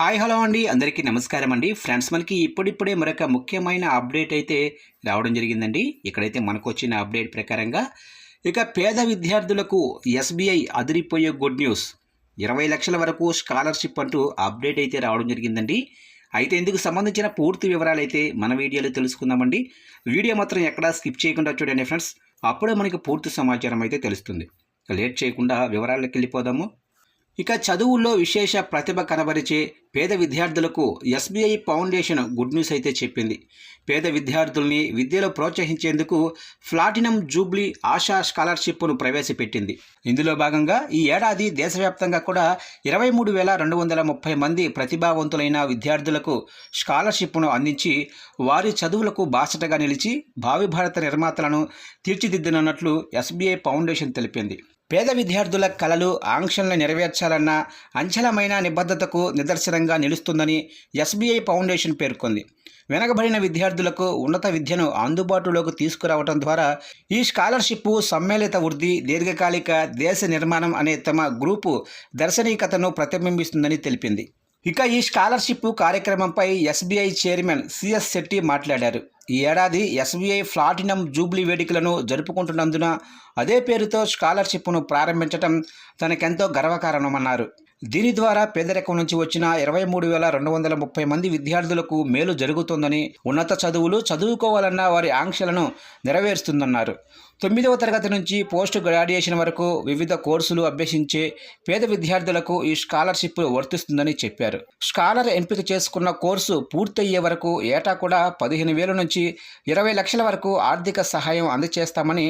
Hi hello అండి. అందరికీ నమస్కారం అండి. ఫ్రెండ్స్ మనకి ఇప్పుడిప్పుడే మరొక ముఖ్యమైన అప్డేట్ అయితే రావడం జరిగిందండి. ఇక్కడైతే మనకు వచ్చిన అప్డేట్ ప్రకారంగా ఇక పేద విద్యార్థులకు ఎస్బీఐ అదిరిపోయే గుడ్ న్యూస్. ఇరవై లక్షల వరకు స్కాలర్షిప్ అంటూ అప్డేట్ అయితే రావడం జరిగిందండి. అయితే ఇందుకు సంబంధించిన పూర్తి వివరాలు అయితే మన వీడియోలో తెలుసుకుందామండి. వీడియో మాత్రం ఎక్కడా స్కిప్ చేయకుండా చూడండి ఫ్రెండ్స్. అప్పుడే మనకి పూర్తి సమాచారం అయితే తెలుస్తుంది. లేట్ చేయకుండా వివరాల్లోకి వెళ్ళిపోదాము. ఇక చదువుల్లో విశేష ప్రతిభ కనబరిచే పేద విద్యార్థులకు ఎస్బీఐ ఫౌండేషన్ గుడ్ న్యూస్ అయితే చెప్పింది. పేద విద్యార్థుల్ని విద్యలో ప్రోత్సహించేందుకు ప్లాటినం జూబ్లీ ఆశా స్కాలర్షిప్ను ప్రవేశపెట్టింది. ఇందులో భాగంగా ఈ ఏడాది దేశవ్యాప్తంగా కూడా ఇరవై మూడు వేల రెండు వందల ముప్పై మంది ప్రతిభావంతులైన విద్యార్థులకు స్కాలర్షిప్ను అందించి వారి చదువులకు బాసటగా నిలిచి భావి భారత నిర్మాతలను తీర్చిదిద్దనున్నట్లు ఎస్బీఐ ఫౌండేషన్ తెలిపింది. పేద విద్యార్థుల కలలు ఆంక్షలను నెరవేర్చాలన్న అంచలమైన నిబద్ధతకు నిదర్శనంగా నిలుస్తుందని ఎస్బీఐ ఫౌండేషన్ పేర్కొంది. వెనకబడిన విద్యార్థులకు ఉన్నత విద్యను అందుబాటులోకి తీసుకురావడం ద్వారా ఈ స్కాలర్షిప్ సమ్మేళిత వృద్ధి దీర్ఘకాలిక దేశ నిర్మాణం అనే తమ గ్రూపు దర్శనీయతను ప్రతిబింబిస్తుందని తెలిపింది. ఇక ఈ స్కాలర్షిప్ కార్యక్రమంపై ఎస్బీఐ చైర్మన్ సిఎస్ శెట్టి మాట్లాడారు. ఈ ఏడాది ఎస్బీఐ ప్లాటినం జూబ్లీ వేడుకలను జరుపుకుంటున్నందున అదే పేరుతో స్కాలర్షిప్ను ప్రారంభించడం తనకెంతో గర్వకారణమన్నారు. దీని ద్వారా పేదరికం నుంచి వచ్చిన ఇరవై మూడు వేల రెండు వందల ముప్పై మంది విద్యార్థులకు మేలు జరుగుతుందని ఉన్నత చదువులు చదువుకోవాలన్న వారి ఆంక్షలను నెరవేరుస్తుందన్నారు. తొమ్మిదవ తరగతి నుంచి పోస్ట్ గ్రాడ్యుయేషన్ వరకు వివిధ కోర్సులు అభ్యసించే పేద విద్యార్థులకు ఈ స్కాలర్షిప్ వర్తిస్తుందని చెప్పారు. స్కాలర్ ఎంపిక చేసుకున్న కోర్సు పూర్తయ్యే వరకు ఏటా కూడా పదిహేను వేల నుంచి ఇరవై లక్షల వరకు ఆర్థిక సహాయం అందజేస్తామని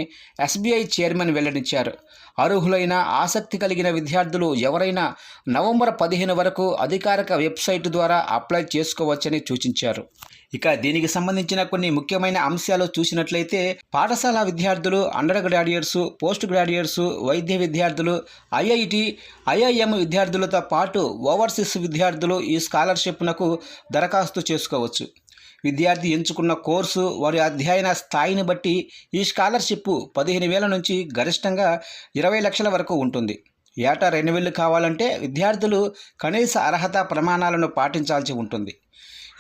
ఎస్బీఐ చైర్మన్ వెల్లడించారు. అర్హులైన ఆసక్తి కలిగిన విద్యార్థులు ఎవరైనా నవంబర్ పదిహేను వరకు అధికారిక వెబ్సైట్ ద్వారా అప్లై చేసుకోవచ్చని సూచించారు. ఇక దీనికి సంబంధించిన కొన్ని ముఖ్యమైన అంశాలు చూసినట్లయితే పాఠశాల విద్యార్థులు అండర్ గ్రాడ్యుయేట్స్ పోస్ట్ గ్రాడ్యుయేట్స్ వైద్య విద్యార్థులు ఐఐటి ఐఐఎం విద్యార్థులతో పాటు ఓవర్సీస్ విద్యార్థులు ఈ స్కాలర్షిప్నకు దరఖాస్తు చేసుకోవచ్చు. విద్యార్థి ఎంచుకున్న కోర్సు వారి అధ్యయన స్థాయిని బట్టి ఈ స్కాలర్షిప్ పదిహేను వేల నుంచి గరిష్టంగా ఇరవై లక్షల వరకు ఉంటుంది. ఏటా రెన్యువల్ కావాలంటే విద్యార్థులు కనీస అర్హత ప్రమాణాలను పాటించాల్సి ఉంటుంది.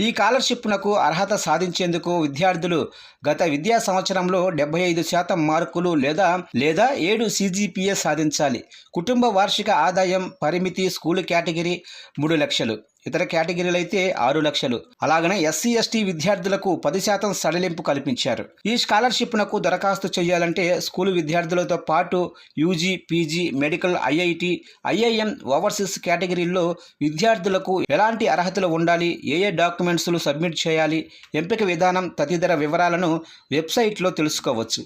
ఈ స్కాలర్షిప్నకు అర్హత సాధించేందుకు విద్యార్థులు గత విద్యా సంవత్సరంలో డెబ్బై ఐదు శాతం మార్కులు లేదా లేదా ఏడు సీజీపీఏ సాధించాలి. కుటుంబ వార్షిక ఆదాయం పరిమితి స్కూల్ కేటగిరీ మూడు లక్షలు. ఇతర కేటగిరీలు అయితే ఆరు లక్షలు. అలాగనే ఎస్సీ ఎస్టీ విద్యార్థులకు పది శాతం సడలింపు కల్పించారు. ఈ స్కాలర్షిప్నకు దరఖాస్తు చేయాలంటే స్కూల్ విద్యార్థులతో పాటు UG PG medical IIT IIM overseas కేటగిరీల్లో విద్యార్థులకు ఎలాంటి అర్హతలు ఉండాలి ఏ ఏ డాక్యుమెంట్స్లు సబ్మిట్ చేయాలి ఎంపిక విధానం తదితర వివరాలను వెబ్సైట్లో తెలుసుకోవచ్చు.